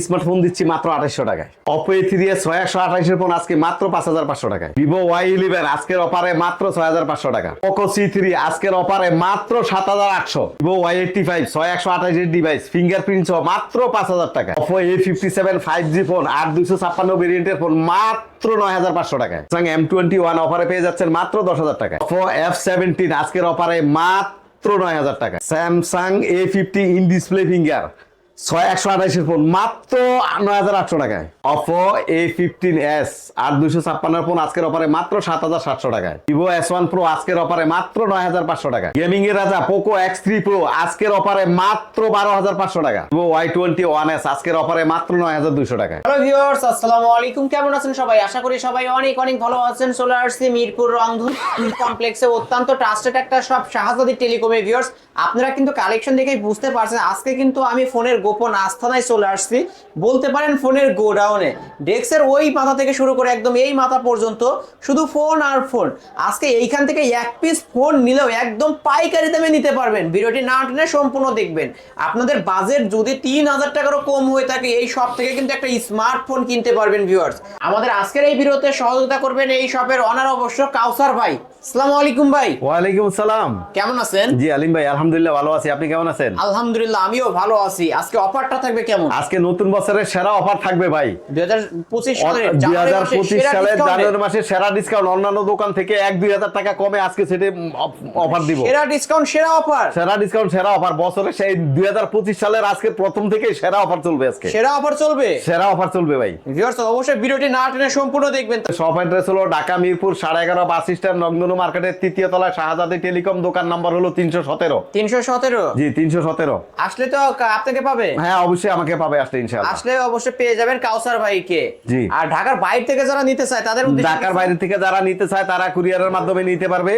Smartphone দিচ্ছি মাত্র আঠাইশশো টাকায়। অপো এ থ্রি এস ছয় একশো আঠাইশের ফোন আজকে মাত্র পাঁচ হাজার পাঁচশো টাকায়। ভিভো ওয়াই ইলেভেন আজকের অফারে মাত্র ছয় হাজার পাঁচশো টাকা। পোকো সি থ্রি আজকের অফারে মাত্র সাত হাজার আটশো। ভিভো ওয়াই এইটটি ফাইভ ছয় একশো আঠাইশের ডিভাইস ফিঙ্গারপ্রিন্ট সহ মাত্র পাঁচ হাজার টাকা Oppo A fifty seven five G phone আট দুইশো ছাপ্পান্ন ভেরিয়েন্টের ফোন মাত্র নয় হাজার পাঁচশো টাকায়। এম টোয়েন্টি ওয়ান অফারে পেয়ে যাচ্ছেন মাত্র দশ হাজার টাকা অপো এফ সেভেন্টিন আজকের অফারে মাত্র নয় হাজার টাকা Samsung A fifty in display finger ছয় একশো আঠাইশের ফোন মাত্র নয় হাজার আটশো টাকায়। অপো এ ফিফটিন এস দুইশো ছাপ্পান্নের ফোন আজকের অফারে মাত্র সাত হাজার সাতশো টাকায়। ভিভো এস ওয়ান প্রো আজকের অফারে মাত্র নয় হাজার পাঁচশো টাকা গেমিং এর রাজা পোকো এক্স থ্রি প্রো আজকের অফারে মাত্র বারো হাজার পাঁচশো টাকা Vivo Y twenty one S আজকের অফারে মাত্র নয় হাজার দুইশো টাকা হ্যালো ভিউয়ার্স আসসালামু আলাইকুম। কেমন আছেন সবাই? আশা করি সবাই অনেক অনেক ভালো আছেন। চলে আসছি মিরপুর রংধন কমপ্লেক্সে অত্যন্ত ট্রাস্টেড একটা সব শাহজাদি টেলিকমে ভিউয়ার্স আপনারা কিন্তু কালেকশন দেখেই বুঝতে পারছেন। আজকে কিন্তু আমি ফোনের গোপন আস্থানায় চলে আসছি। বলতে পারেন ফোনের গোডাউনে। ডেস্কের ওই মাথা থেকে শুরু করে একদম এই মাথা পর্যন্ত শুধু ফোন আর ফোন। আজকে এইখান থেকে এক পিস ফোন নিলেও একদম পাইকারি দামে নিতে পারবেন। ভিডিওটি না টেনে সম্পূর্ণ দেখবেন। আপনাদের বাজেট যদি তিন হাজার টাকারও কম হয়ে থাকে, এই শপ থেকে কিন্তু একটা স্মার্টফোন কিনতে পারবেন ভিউয়ার্স আমাদের আজকের এই ভিডিওতে সহযোগিতা করবেন এই শপের অনার অবশ্য কাউসার ভাই। আসসালামু আলাইকুম ভাই। ওয়ালাইকুম আসসালাম কেমন আছেন? জি আলিম ভাই আলহামদুলিল্লাহ ভালো আছি। আপনি কেমন আছেন? আলহামদুলিল্লাহ আমিও ভালো আছি। আজকে অফারটা থাকবে কেমন? আজকে নতুন বছরের সেরা অফার থাকবে ভাই। দুই হাজার পঁচিশ সালের দুই জানুয়ারি সেরা সালের জানুয়ারি মাসের সেরা ডিসকাউন্ট অন্যান্য দোকান থেকে এক দুই হাজার টাকা কমে আজকে সেটা অফার দিব। সেরা ডিসকাউন্ট সেরা অফার। সেরা ডিসকাউন্ট সেরা অফার। বছরে সেই দুই হাজার পঁচিশ সালের আজকে প্রথম থেকে সেরা অফার চলবে আজকে। সেরা অফার চলবে? সেরা অফার চলবে ভাই। ভিউয়ার্স অবশ্যই ভিডিওটি না টেনে সম্পূর্ণ দেখবেন। শপ অ্যাড্রেস হলো ঢাকা মিরপুর সাড়ে এগারো বাস স্ট্যান্ড নন্দনু মার্কেটের তৃতীয় তলায় শাহজাদি টেলিকম দোকান নাম্বার হলো তিনশো সতেরো। তিনশো সতেরো? জি তিনশো সতেরো। আসলে তো আপনাকে পাবে? হ্যাঁ অবশ্যই আমাকে পাবে আসলে ইনশাআল্লাহ। আসলে অবশ্যই পেয়ে যাবেন কাউসার ভাইকে। জি। আর ঢাকার বাইরে থেকে যারা নিতে চায় তাদের উদ্দেশ্যে ঢাকার বাইরে থেকে যারা নিতে চায় তারা কুরিয়ারের মাধ্যমে নিতে পারবে।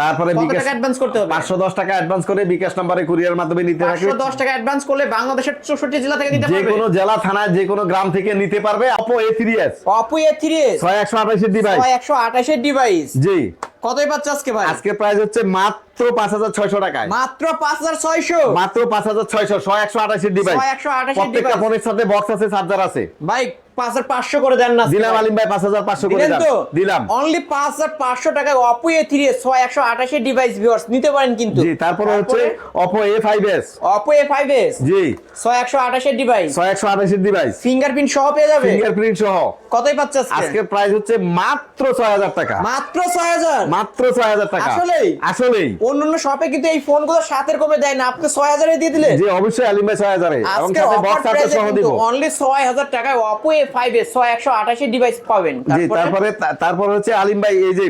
তারপরে বিকাশ অ্যাডভান্স করতে হবে? পাঁচশো দশ টাকা অ্যাডভান্স করে বিকাশ নাম্বারে কুরিয়ার মাধ্যমে নিতে পাঁচশো দশ টাকা অ্যাডভান্স করলে বাংলাদেশের চৌষট্টি জেলা থেকে নিতে পারবে? যে কোনো জেলা থানায় যে কোনো গ্রাম থেকে নিতে পারবে। Oppo A three S Oppo A three S ছয় একশো আঠাশের ডিভাইস একশো আঠাশের ডিভাইস জি। কতই পাচ্ছে আজকে ভাই? আজকে প্রাইস হচ্ছে মাত্র পাঁচ হাজার ছয়শো টাকায়। মাত্র পাঁচ হাজার ছয়শো? মাত্র পাঁচ হাজার ছয়শো ছয় একশো আঠাশের ডিভাইস 6128 প্রত্যেকটা device। ফোনের সাথে বক্স আছে চার্জার আছে। ভাই পাঁচ হাজার পাঁচশো করে দেন না দিলাম আলিম ভাই পাঁচ হাজার পাঁচশো করে দিলেন তো? দিলাম। অনলি পাঁচ হাজার পাঁচশো টাকায় অপো এ থ্রি এস ছয় একশো আঠাশের ডিভাইস ভিউয়ার্স নিতে পারেন কিন্তু। জি তারপরে হচ্ছে Oppo A five S Oppo A five S জি। ছয় একশো আঠাশের ডিভাইস ছয় একশো আঠাশের ডিভাইস ফিঙ্গারপ্রিন্ট সহ পেয়ে যাবে? ফিঙ্গারপ্রিন্ট সহ। কতই পাচ্ছে আজকে? প্রাইস হচ্ছে মাত্র ছয় হাজার টাকা। মাত্র ছয় হাজার? মাত্র ছয় হাজার টাকা। আসলেই? আসলেই। অন্যান্য শপে কিন্তু এই ফোনগুলো সাতের কমে দেয় না আপনি ছয় হাজারে দিয়ে দিলে। জি অবশ্যই আলিম ভাই ছয় হাজারে। এবং সাথে বক্স সহ দিব। অনলি ছয় হাজার টাকায় অপো এ ফাইভ এ ছয় একশো আঠাশের ডিভাইস পাবেন। জি তারপরে তারপর হচ্ছে আলিম ভাই এই যে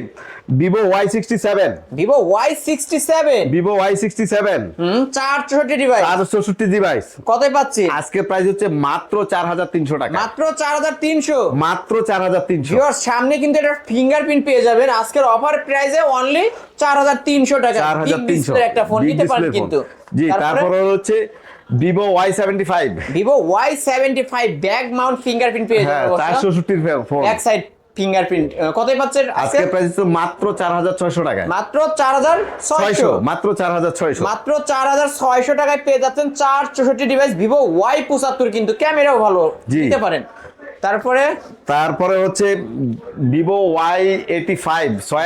Vivo Y sixty seven Vivo Y sixty seven Vivo Y sixty seven চার চৌষট্টি ডিভাইস চার চৌষট্টি ডিভাইস কতই পাচ্ছি? আজকে প্রাইস হচ্ছে মাত্র চার হাজার তিনশো টাকা। মাত্র চার হাজার তিনশো। মাত্র চার হাজার তিনশো সামনে কিন্তু এটা ফিঙ্গারপ্রিন্ট পেয়ে যাবেন। আজকের অফার প্রাইসে অনলি চার হাজার তিনশো টাকা। চার হাজার তিনশো। একটা ফোন নিতে পারেন কিন্তু। জি তারপরে? হচ্ছে Vivo Y seventy five Vivo Y seventy five back mount fingerprint পেয়ে হ্যাঁ চার যাবেন চৌষট্টির ফোন এক সাইড ফিঙ্গারপ্রিন্ট। কতই পাচ্ছেন আজকে প্রাইস তো মাত্র চার হাজার ছয়শো টাকায়। মাত্র চার হাজার ছয়শো। ছয়শো মাত্র চার হাজার ছয়শো। মাত্র চার হাজার ছয়শো টাকায় পেয়ে যাচ্ছেন চার চৌষট্টি ডিভাইস ভিভো ওয়াই পঁচাত্তর কিন্তু ক্যামেরাও ভালো দিতে নিতে পারেন। তারপরে? তারপরে হচ্ছে ভিভো ওয়াই এইটি ফাইভ ছয়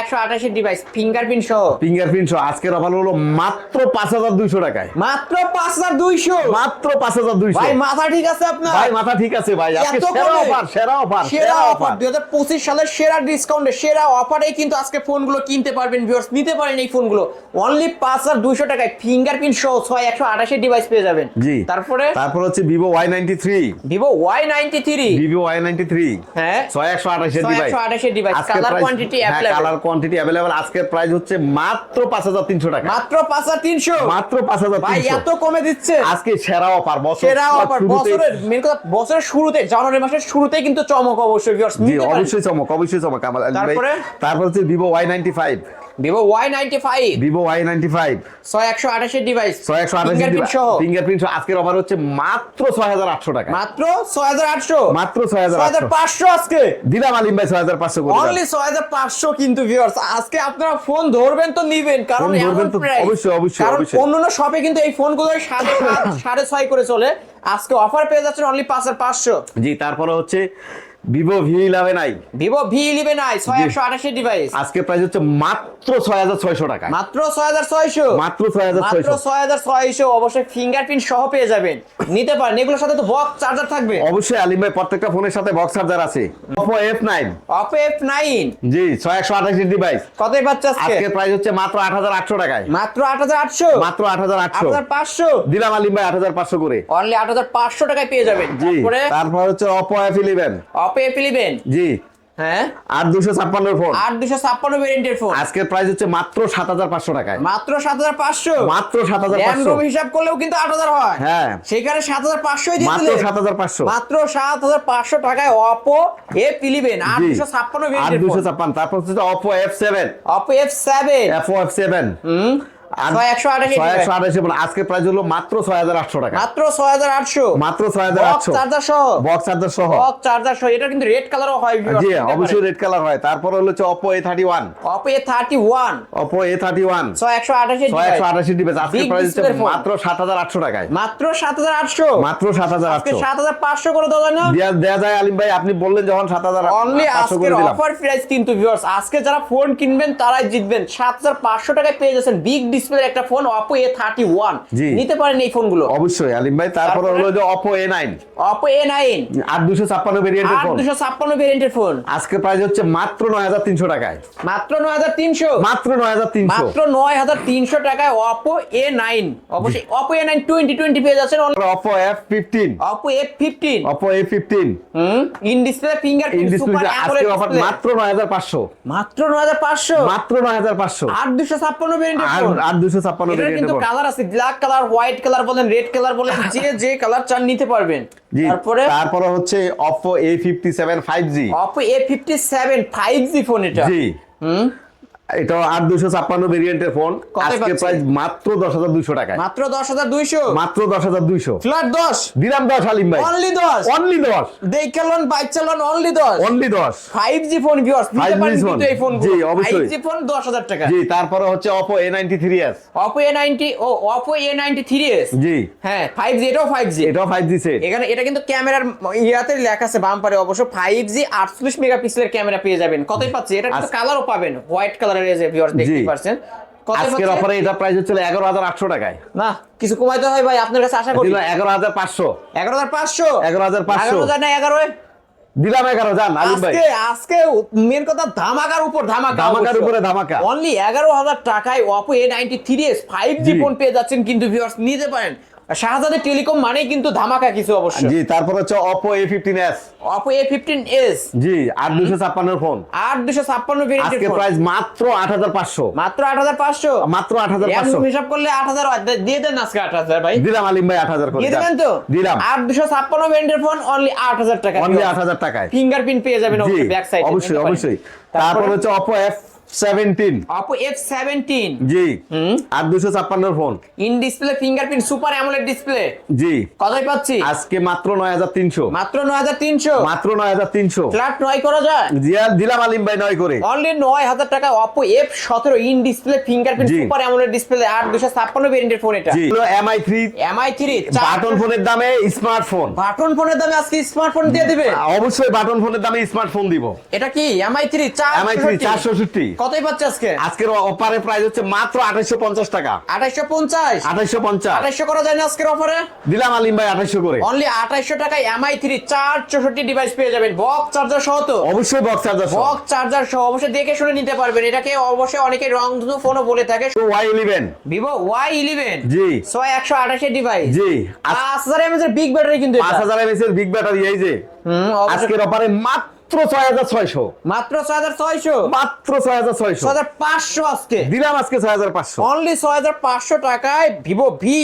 একশো আঠাশ ডিভাইস ফিঙ্গারপ্রিন্ট সহ। ফিঙ্গারপ্রিন্ট সহ। আজকের অফার হলো মাত্র পাঁচ হাজার দুইশো টাকায়। মাত্র পাঁচ হাজার দুইশো? মাত্র পাঁচ হাজার দুইশো। ভাই মাথা ঠিক আছে আপনার? ভাই মাথা ঠিক আছে ভাই। আজকে সেরা অফার সেরা অফার সেরা অফার দুই হাজার পঁচিশ সালের সেরা ডিসকাউন্টে সেরা অফারেই কিন্তু আজকে ফোনগুলো কিনতে পারবেন ভিউয়ার্স নিতে পারেন এই ফোনগুলো অনলি পাঁচ হাজার দুইশো টাকায় ফিঙ্গারপ্রিন্ট সহ ছয় একশো আঠাশি ডিভাইস পেয়ে যাবেন। জি। তারপরে? তারপর হচ্ছে Vivo Y ninety three Vivo Y ninety three Vivo Y ninety three হ্যাঁ। ছয় একশো আঠাশের ডিভাইস আঠাশের device colour quantity colour quantity available আজকের প্রাইস হচ্ছে মাত্র পাঁচ হাজার তিনশো টাকা। মাত্র পাঁচ হাজার তিনশো। মাত্র পাঁচ হাজার ভাই এত কমে দিচ্ছে। আজকে সেরা অফার বছর সেরা অফার বছরের মেন কথা বছরের শুরুতে জানুয়ারি মাসের শুরুতেই কিন্তু চমক অবশ্যই অবশ্যই চমক অবশ্যই চমক। তারপরে? তারপর হচ্ছে Vivo Y ninety five Vivo Y ninety five Vivo Y ninety five ছয় একশো আঠাশের ডিভাইস ছয় একশো আঠাশ ফিঙ্গারপ্রিন্ট সহ। আজকের অফার হচ্ছে মাত্র ছয় হাজার আটশো টাকা। মাত্র ছয় হাজার আটশো। মাত্র ছয় হাজার হাজার পাঁচশো আজকে। দিলাম আলিম ভাই ছয় হাজার পাঁচশো অনলি ছয় হাজার পাঁচশো কিন্তু ভিউয়ার্স আজকে আপনারা ফোন ধরবেন তো নিবেন কারণ ধরবেন তো অবশ্যই, অবশ্যই, কারণ। অন্যান্য শপে কিন্তু এই ফোনগুলো সাড়ে সাড়ে ছয় করে চলে। আজকে অফার পেয়ে যাচ্ছেন অনলি পাঁচ হাজার পাঁচশো। জি তারপরে হচ্ছে Vivo V eleven I Vivo V eleven I ছয় একশো আঠাশি ডিভাইস আজকে প্রাইস হচ্ছে মাত্র ছয় হাজার ছয়শো টাকা। মাত্র ছয় হাজার ছয়শো। মাত্র ছয় হাজার মাত্র ছয় হাজার ছয়শো অবশ্যই ফিঙ্গারপ্রিন্ট সহ পেয়ে যাবেন। নিতে পারেন এগুলোর সাথে তো বক্স চার্জার থাকবে। অবশ্যই আলিম ভাই প্রত্যেকটা ফোনের সাথে বক্স চার্জার আছে। Oppo F nine Oppo F nine জি ছয় একশো আঠাশি ডিভাইস কতই পাচ্ছে আজকে? প্রাইস হচ্ছে মাত্র আট হাজার আটশো টাকায়। মাত্র আট হাজার আটশো? মাত্র আট হাজার আট আটশো। হাজার পাঁচশো? দিলাম আলিম ভাই আট হাজার পাঁচশো করে। অনলি আট হাজার পাঁচশো টাকায় পেয়ে যাবেন। জি তারপর? হচ্ছে Oppo F eleven Oppo F eleven জি। হ্যাঁ? আর দুশো ছাপ্পান্ন ফোন। আট দুশো ছাপ্পান্ন ভেরিয়েন্টের ফোন আজকের প্রাইস হচ্ছে মাত্র সাত হাজার পাঁচশো টাকায়। মাত্র সাত হাজার পাঁচশো? মাত্র সাত হাজার পাঁচশো। হিসাব করলেও কিন্তু আট হাজার হয়। হ্যাঁ। সেখানে সাত হাজার মাত্র সাত হাজার পাঁচশো। মাত্র সাত হাজার পাঁচশো টাকায় অপো ইলেভেন আট দুশো ছাপ্পান্ন আর দুশো ছাপ্পান্ন। তারপর হচ্ছে Oppo F seven Oppo F seven F seven ছয় একশো আঠাশি ছয় একশো আঠাশি বলে আজকে প্রাইস হলো মাত্র ছয় হাজার আটশো টাকা। মাত্র ছয় হাজার আটশো। মাত্র ছয় হাজার আটশো। চার্জার সহ বক্স চার্জার সহ বক্স চার্জার সহ এটা কিন্তু রেড কালারও হয় জি অবশ্যই রেড কালার হয়। তারপর হলো হচ্ছে Oppo A thirty one Oppo A thirty one Oppo A thirty one ছয় একশো আঠাশি ছয় একশো আঠাশি ডিভাইস আজকে প্রাইস হচ্ছে display phone। মাত্র সাত হাজার আটশো টাকায়। মাত্র সাত হাজার আটশো। মাত্র সাত হাজার আটশো। সাত হাজার পাঁচশো করে দেওয়া না? যায় আলিম ভাই আপনি বললেন যখন সাত হাজার অনলি আজকের অফার প্রাইস কিন্তু ভিউয়ার্স আজকে যারা ফোন কিনবেন তারাই জিতবেন। সাত হাজার পাঁচশো টাকায় পেয়ে যাচ্ছেন বিগ ডিসপ্লে একটা phone Oppo A thirty one নিতে পারেন এই ফোনগুলো অবশ্যই আলিম ভাই। তারপরে? হলো যে Oppo A nine Oppo A nine আর দুশো ছাপ্পান্ন ভেরিয়েন্টের আট ফোন দুশো ছাপ্পান্ন ভেরিয়েন্টের ফোন আজকে প্রাইস হচ্ছে মাত্র নয় হাজার তিনশো টাকায়। মাত্র নয় হাজার তিনশো। মাত্র নয় হাজার তিনশো। মাত্র নয় হাজার তিনশো টাকায় অপো এ নাইন অবশ্যই Oppo A nine twenty twenty পেয়ে যাচ্ছেন Oppo F fifteen Oppo F fifteen Oppo A fifteen hmm in display finger আজকে অফার মাত্র নয় হাজার পাঁচশো। মাত্র নয় হাজার পাঁচশো। মাত্র নয় হাজার পাঁচশো। আট দুশো ছাপ্পান্ন ভেরিয়েন্টের আর ফোন আর দুশো ছাপ্পান্ন এটার কিন্তু কালার আছে ব্ল্যাক কালার হোয়াইট কালার বলেন রেড কালার বলেন যে যে কালার চান নিতে পারবেন। তারপরে? তারপরে হচ্ছে Oppo A fifty seven five G Oppo A fifty seven five G phone এটা। জি। হুম? এটা দুশো ছাপ্পান্ন ভেরিয়েন্টের ফোন আজকে প্রাইস মাত্র দশ হাজার দুইশো টাকায়। মাত্র দশ হাজার দুইশো? মাত্র দশ হাজার দুইশো। ফ্ল্যাট দশ? দিলাম দশ আলিম ভাই। অনলি দশ? অনলি দশ। বাইক চালান অনলি দশ? অনলি দশ। ফাইভ জি ফোন ভিউয়ার্স নিতে 5G ফোন। এই ফোন জি, অবশ্যই। জি ফোন দশ হাজার টাকা। জি তারপরে হচ্ছে Oppo A ninety three S Oppo A ninety O Oppo A ninety three S জি। হ্যাঁ ফাইভ জি এটাও ফাইভ জি এটাও ফাইভ জি সেট এখানে এটা কিন্তু ক্যামেরার ইয়াতে লেখা আছে বাম্পারে অবশ্য। ফাইভ জি আটচল্লিশ মেগাপিক্সেলের ক্যামেরা পেয়ে যাবেন। কতই পাচ্ছি এটা কালারও পাবেন হোয়াইট কালারের যে ভিউয়ার্স দেখতে। পাচ্ছেন আজকের অফারে এটা প্রাইস হচ্ছে এগারো হাজার আটশো টাকায়। না কিছু কমাইতে হয় ভাই আপনার কাছে আশা করি। দিলাম এগারো হাজার পাঁচশো। এগারো হাজার পাঁচশো? 11,500 এগারো হাজার না এগারো দিলাম এগারো জান আলিম ভাই। আজকে আজকে মেন কথা ধামাকার উপর ধামাকা ধামাকার উপরে ধামাকা। অনলি এগারো হাজার টাকায় Oppo A ninety three S five G. Phone পেয়ে যাচ্ছেন কিন্তু ভিউয়ার্স নিতে পারেন। শাহজাদের টেলিকম মানে কিন্তু ধামাকা কিছু অবশ্যই জি তারপর হচ্ছে Oppo A15s Oppo A15s জি 8256 এর ফোন। 8256 ভেরিয়েন্ট আজকে প্রাইস মাত্র 8500 মাত্র 8500 মাত্র 8500 হিসাব করলে 8000 দিয়ে দেন আজকে 8000 ভাই। দিলাম আলিম ভাই 8000 করে দিয়ে তো? দিলাম। 8256 ভেরিয়েন্টের ফোন অনলি 8000 টাকা অনলি 8000 টাকায়। ফিঙ্গারপ্রিন্ট পেয়ে যাবেন অবশ্যই ব্যাক সাইডে অবশ্যই অবশ্যই। তারপর হচ্ছে Oppo F 17 অপো F17 জি। আর 256 phone. In display fingerprint super display জি। পাচ্ছি? আজকে মাত্র মাত্র নয় নয় in display fingerprint super display phone এটা। বাটন ফোনের দামে স্মার্টফোন বাটন ফোনের দামে আজকে দিয়ে দিবে? অবশ্যই বাটন ফোনের দামে স্মার্টফোন দিব। এটা কি? MI3 4 MI3 460 কতই পাচ্ছে আজকে? আজকের অফারের প্রাইস হচ্ছে মাত্র আঠাইশো পঞ্চাশ টাকা। আঠাইশো পঞ্চাশ? আঠাইশো পঞ্চাশ। আঠাইশো করা যায় না আজকের অফারে দিলাম আলিম ভাই আঠাইশো করে। অনলি আঠাইশো টাকায় এমআই থ্রি চার চৌষট্টি ডিভাইস পেয়ে যাবেন। বক্স চার্জার সহ তো? অবশ্যই বক্স চার্জার বক্স চার্জার সহ অবশ্যই দেখে শুনে নিতে পারবেন। এটাকে অবশ্যই অনেকে রং রংধনু ফোনও বলে থাকে। Y eleven Vivo Y eleven জি। ছয় একশো আঠাশি ডিভাইস জি। পাঁচ হাজার এমএচ এর বিগ ব্যাটারি কিন্তু পাঁচ হাজার এমএস এর বিগ ব্যাটারি এই যে। আজকের অফারে মাত্র ছয় হাজার ছয়শো। মাত্র ছয় হাজার ছয়শো? মাত্র ছয় হাজার ছয়শো। ছয় হাজার পাঁচশো আজকে। দিলাম আজকে ছয় হাজার পাঁচশো। অনলি ছয় হাজার পাঁচশো টাকায় Vivo V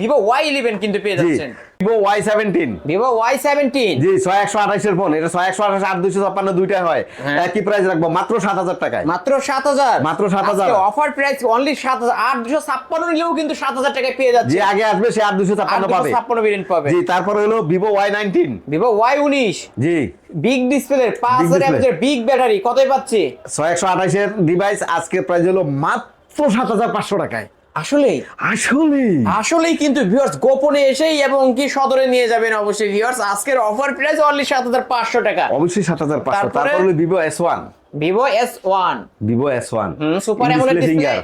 Vivo Y eleven কিন্তু পেয়ে যাচ্ছেন। Vivo Y seventeen Vivo Y seventeen জি ছয় একশো আঠাইশের ফোন এটা ছয় একশো আঠাশ আট দুশো ছাপ্পান্ন দুইটা হয়। হ্যাঁ। একই প্রাইস রাখব? মাত্র সাত হাজার টাকায়। মাত্র সাত হাজার। মাত্র 7,000 অফার প্রাইস অনলি সাত হাজার। আট দুশো ছাপ্পান্ন নিলেও কিন্তু সাত হাজার টাকায় পেয়ে যাচ্ছে। যে আগে আসবে সে আট দুশো ছাপ্পান্ন পাবে। ছাপ্পান্ন ভেরিয়েন্ট পাবে। জি তারপরে হলো Vivo Y nineteen Vivo Y উনিশ জি। বিগ ডিসপ্লে পাঁচ হাজার বিগ ব্যাটারি কতই পাচ্ছি? ছয় একশো আঠাইশের ডিভাইস আজকের প্রাইস হলো মাত্র সাত হাজার পাঁচশো টাকায়। আসলেই? আসলে আসলেই কিন্তু ভিউয়ার্স গোপনে এসেই এবং কি সদরে নিয়ে যাবেন অবশ্যই ভিউয়ার্স আজকের অফার প্রাইস অনলি সাত হাজার পাঁচশো টাকা। অবশ্যই সাত হাজার পাঁচশো। তারপরে? Vivo S one Vivo S one Vivo S one super AMOLED display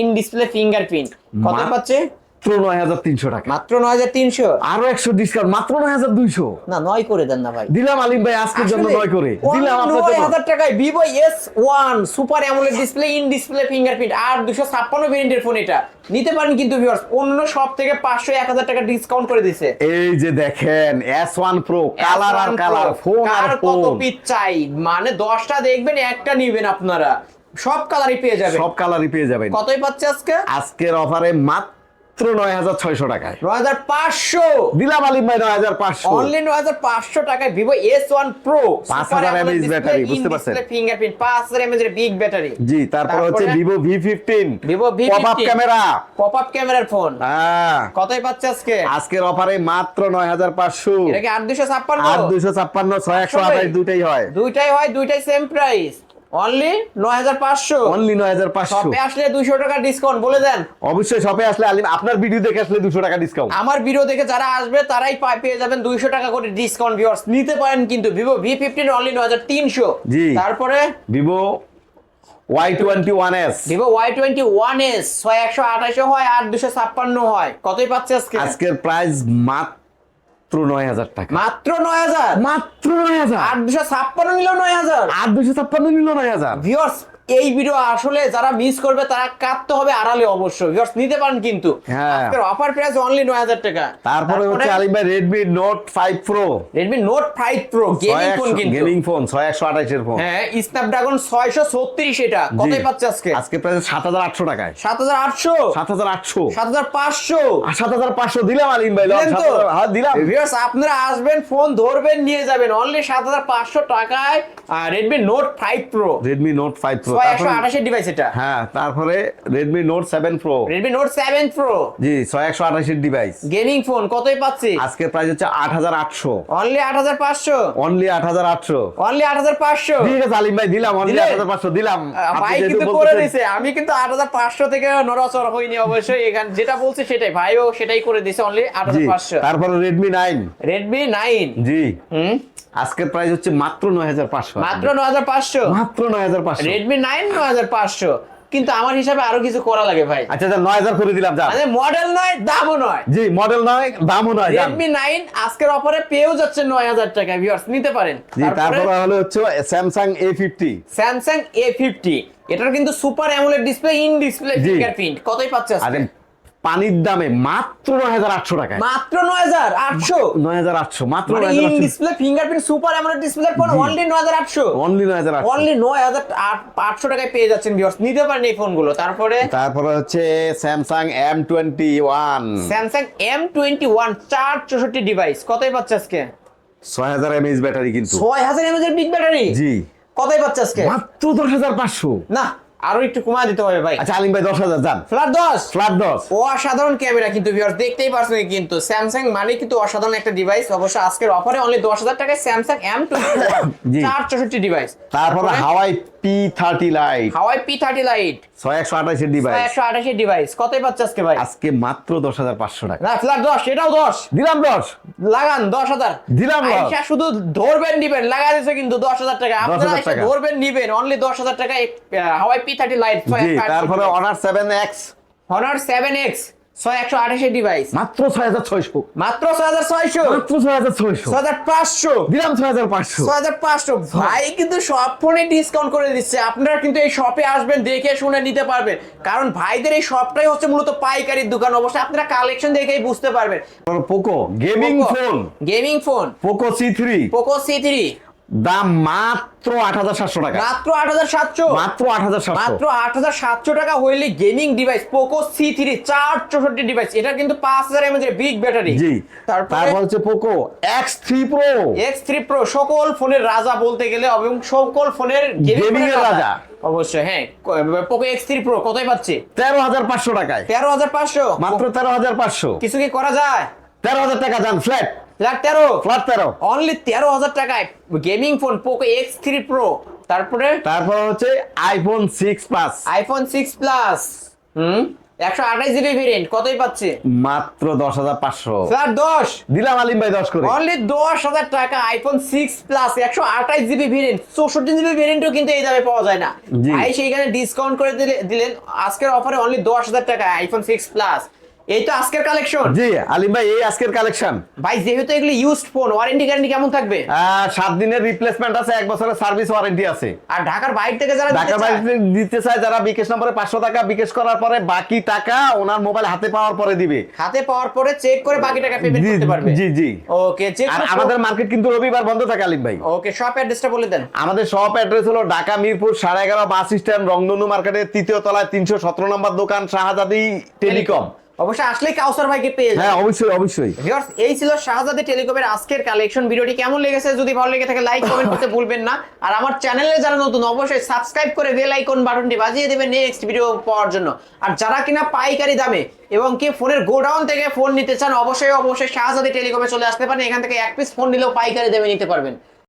in display fingerprint কত পাচ্ছে? মাত্র নয় হাজার তিনশো টাকা। মাত্র নয় হাজার তিনশো? আরও একশো ডিসকাউন্ট মাত্র নয় হাজার দুইশো। না নয় করে দেন না ভাই। দিলাম আলিম ভাই আজকের জন্য নয় করে। দিলাম নয় হাজার টাকায় Vivo S one super AMOLED display in display fingerprint আর দুশো ছাপ্পান্ন ভেরিয়েন্টের ফোন এটা। নিতে পারেন কিন্তু ভিউয়ার্স অন্য সব থেকে পাঁচশো এক হাজার টাকা ডিসকাউন্ট করে দিছে। এই যে দেখেন এস ওয়ান প্রো কালার আর কালার ফোন আর কত পিস চাই? মানে দশটা দেখবেন একটা নিবেন আপনারা। সব কালারই পেয়ে যাবেন। সব কালারই পেয়ে যাবেন। কতই পাচ্ছে আজকে? আজকের অফারে মাত্র নয় হাজার ছয়শো টাকায়। নয় হাজার পাঁচশো। দিলাম আলিম ভাই নয় হাজার পাঁচশো। অনলি নয় হাজার পাঁচশো টাকায় Vivo S one pro 5000 mAh battery, বুঝতে পারছেন? ফিঙ্গারপ্রিন্ট পাঁচ হাজার এমএজ এর বিগ ব্যাটারি জি তারপর হচ্ছে Vivo V fifteen Vivo V15 pop up camera pop up ক্যামেরার ফোন হ্যাঁ। কতই পাচ্ছে আজকে? আজকের অফারে মাত্র নয় হাজার পাঁচশো। এটা কি আট দুশো ছাপ্পান্ন? আট দুইশো ছাপ্পান্ন ছয় একশো? আঠাশ দুটাই হয়। দুইটাই হয় দুইটাই সেম প্রাইস অনলি নয় হাজার পাঁচশো। অনলি নয় হাজার পাঁচশো। শপে আসলে দুইশো টাকা ডিসকাউন্ট বলে দেন। অবশ্যই শপে আসলে আলিম আপনার ভিডিও দেখে আসলে দুশো টাকা ডিসকাউন্ট আমার ভিডিও দেখে যারা আসবে তারাই পেয়ে যাবেন দুইশো টাকা করে ডিসকাউন্ট ভিউয়ার্স নিতে পারেন কিন্তু ভিভো ভি ফিফটিন অনলি নয় হাজার তিনশো। জি। তারপরে? ওয়ান এস ছয় একশো আঠাশো হয় আর দুশো ছাপ্পান্ন হয়। কতই পাচ্ছে আজকে? আজকের প্রাইস মাত্র নয় হাজার টাকা। মাত্র নয় হাজার? মাত্র নয় হাজার। আট দুশো ছাপ্পান্ন নিল নয় হাজার। আট দুশো ছাপ্পান্ন নিল নয় হাজার। ভিউয়ার্স এই ভিডিও আসলে যারা মিস করবে তারা কাটতে হবে আড়ালে অবশ্যই। ভিউয়ার্স নিতে পারেন কিন্তু। হ্যাঁ। আজকের অফার প্রাইস অনলি নয় হাজার টাকা। তারপরে হচ্ছে আলিম ভাই Redmi Note five Pro Redmi Note five Pro gaming phone কিন্তু। গেমিং ফোন ছয় একশো আঠাশের ফোন হ্যাঁ ছয়শো ছত্রিশ এটা। কতই পাচ্ছে আজকে? আজকে প্রাইস সাত হাজার আটশো টাকায়। সাত হাজার আটশো? সাত হাজার আটশো। সাত হাজার পাঁচশো? আর সাত হাজার পাঁচশো দিলাম আলিম ভাই দিলেন তো? হ্যাঁ দিলাম। Viewers, আপনারা আসবেন ফোন ধরবেন নিয়ে যাবেন। অনলি সাত হাজার পাঁচশো টাকায় Redmi Note five Pro Redmi Note five Pro ছয় ডিভাইস এটা। হ্যাঁ তারপরে জি ডিভাইস গেমিং ফোন কতই পাচ্ছি? আজকের প্রাইস হচ্ছে অনলি অনলি অনলি ঠিক আছে আলিম ভাই দিলাম অনলি দিলাম। ভাই কিন্তু করে বলতেছেন- আমি কিন্তু থেকে নড়াচড়া হইনি অবশ্যই। এখানে যেটা বলছে সেটাই। ভাইও সেটাই করে দিছে অনলি আট জি হাজার পাঁচশো। তারপরে রেডমি নাইন রেডমি নাইন জি। হুম? আজকের প্রাইস হচ্ছে মাত্র নয় হাজার পাঁচশো। মাত্র নয় হাজার পাঁচশো। মাত্র নয় হাজার পাঁচশো। রেডমি নাইন নয় হাজার পাঁচশো। কিন্তু আমার হিসাবে আরও কিছু করা লাগে ভাই। আচ্ছা নয় হাজার করে দিলাম মানে মডেল নয় দামও নয়। জি মডেল নয় দামও নয়। রেডমি নাইন আজকের অফারে পেয়েও যাচ্ছে নয় হাজার টাকা ভিউয়ার্স নিতে পারেন। জি তারপরে হলো হচ্ছে Samsung A fifty Samsung A fifty এটার কিন্তু super AMOLED display in display. Fingerprint কতই পাচ্ছে আজকে? পানির দামে মাত্র নয় হাজার আটশো টাকা মাত্র নয় হাজার আটশো? নয় হাজার আটশো মাত্র মানে in display fingerprint super AMOLED display phone only নয় হাজার আটশো। অনলি নয় হাজার আটশো। অনলি নয় হাজার আটশো টাকায় পেয়ে যাচ্ছেন ভিউয়ার্স নিতে পারেন এই ফোনগুলো তারপরে? তারপরে হচ্ছে Samsung M twenty one Samsung M twenty one চার চৌষট্টি ডিভাইস কতই পাচ্ছে আজকে? ছয় হাজার এমএইচ ব্যাটারি কিন্তু। ছয় হাজার এমএজ এর বিগ ব্যাটারি জি। কতই পাচ্ছে আজকে? মাত্র দশ হাজার পাঁচশো। না আরও একটু কমায় দিতে হবে ভাই। আচ্ছা আলিম ভাই দশ হাজার যান। ফ্ল্যাট দশ? ফ্ল্যাট দশ। ও অসাধারণ ক্যামেরা কিন্তু ভিউয়ার্স দেখতেই পারছেন কিন্তু। স্যামসাং মানে কিন্তু অসাধারণ একটা ডিভাইস অবশ্য আজকের অফারে অনলি দশ হাজার টাকায় স্যামসাং এম জি। চার চৌষট্টি ডিভাইস তারপরে Huawei P thirty lite Huawei P thirty lite ছয় একশো আঠাশের ডিভাইস একশো আঠাশি ডিভাইস কতই পাচ্ছে আজকে ভাই? আজকে মাত্র দশ হাজার পাঁচশো টাকা। না ফ্ল্যাট দশ এটাও দশ। দিলাম দশ। লাগান দশ হাজার। দিলাম শুধু ধরবেন নিবেন লাগা দিচ্ছে কিন্তু দশ হাজার টাকা। আপনারা 10,000 ধরবেন নিবেন। অনলি দশ হাজার টাকায় হাওয়াই পি থার্টি লাইট তারপরে Honor seven X Honor seven X ছয় একশো আঠাশি ডিভাইস মাত্র ছয় হাজার ছয়শো। মাত্র ছয় হাজার ছয়শো। মাত্র ছয় হাজার ছয়শো। ছয় হাজার পাঁচশো। দিলাম ছয় হাজার পাঁচশো। ছয় হাজার পাঁচশো। ভাই কিন্তু সব ফোনে ডিসকাউন্ট করে দিচ্ছে। আপনারা কিন্তু এই শপে আসবেন দেখে শুনে নিতে পারবেন। কারণ ভাইদের এই শপটাই হচ্ছে মূলত পাইকারির দোকান। অবশ্যই আপনারা কালেকশন দেখেই বুঝতে পারবেন। Poco gaming phone gaming phone Poco C three Poco C three দাম মাত্র আট হাজার সাতশো টাকা। মাত্র আট হাজার সাতশো? মাত্র আট হাজার সাতশো। মাত্র আট হাজার সাতশো টাকা হইলে gaming device Poco C three চার চৌষট্টি ডিভাইস এটা কিন্তু পাঁচ হাজার এমএজ এর বিগ ব্যাটারি জি। তারপর হচ্ছে Poco X three Pro X three Pro সকল ফোনের রাজা বলতে গেলে এবং সকল ফোনের গেমিং এর রাজা। অবশ্যই হ্যাঁ। পোকো এক্স থ্রি প্রো কতই পাচ্ছি? তেরো হাজার পাঁচশো টাকায়। তেরো হাজার পাঁচশো। মাত্র তেরো হাজার পাঁচশো। কিছু কি করা যায়? তেরো হাজার টাকা যান ফ্ল্যাট লাখ তেরো। ফ্ল্যাট তেরো। অনলি তেরো হাজার টাকায় gaming phone Poco X three Pro তারপরে? তারপর হচ্ছে iPhone six Plus iPhone six Plus hmm? একশো আঠাশ জিবি ভেরিয়েন্ট কতই পাচ্ছে? মাত্র দশ হাজার পাঁচশো। স্যার দশ। দিলাম আলিম ভাই দশ করে। অনলি দশ হাজার টাকা আইফোন সিক্স প্লাস একশো আঠাশ জিবি ভেরিয়েন্ট চৌষট্টি জিবি ভেরিয়েন্টও কিন্তু এই দামে পাওয়া যায় না। ভাই সেইখানে ডিসকাউন্ট করে দিলে দিলেন। আজকের অফারে অনলি দশ হাজার টাকা আইফোন সিক্স প্লাস এই তো আজকের কালেকশন জি আলিম ভাই এই আজকের কালেকশন ভাই যেহেতু এগুলো ইউজড ফোন ওয়ারেন্টি গ্যারান্টি কেমন থাকবে? সাত দিনের রিপ্লেসমেন্ট আছে এক বছরের সার্ভিস ওয়ারেন্টি আছে। আর ঢাকার বাইরে থেকে যারা ঢাকার বাইরে দিতে চায় যারা বিকেশ নম্বরে পাঁচশো টাকা বিকেশ করার পরে বাকি টাকা ওনার মোবাইল হাতে পাওয়ার পরে দিবে। হাতে পাওয়ার পরে চেক করে বাকি টাকা পেমেন্ট করতে পারবে। জি জি। ওকে চেক আর আমাদের মার্কেট কিন্তু রবিবার বন্ধ থাকে আলিম ভাই। ওকে শপ অ্যাড্রেসটা বলে দেন। আমাদের শপ অ্যাড্রেস হলো ঢাকা মিরপুর সাড়ে এগারো বাস স্ট্যান্ড রংধনু মার্কেটের তৃতীয় তলায় তিনশো সতেরো নম্বর দোকান শাহজাদি টেলিকম। অবশ্যই আসলেই কাউসার ভাইকে পেয়ে হ্যাঁ অবশ্যই অবশ্যই। ভিউয়ার্স এই ছিল শাহজাদি টেলিকমের আজকের কালেকশন ভিডিওটি কেমন লেগেছে? যদি ভালো লেগে থাকে লাইক কমেন্ট করতে ভুলবেন না। আর আমার চ্যানেলে যারা নতুন অবশ্যই সাবস্ক্রাইব করে বেল আইকন বাটনটি বাজিয়ে দেবেন নেক্সট ভিডিও পাওয়ার জন্য। আর যারা কিনা পাইকারি দামে এবং কি ফোনের গোডাউন থেকে ফোন নিতে চান অবশ্যই অবশ্যই শাহজাদি টেলিকমে চলে আসতে পারেন। এখান থেকে এক পিস ফোন নিলেও পাইকারি দামে নিতে পারবেন।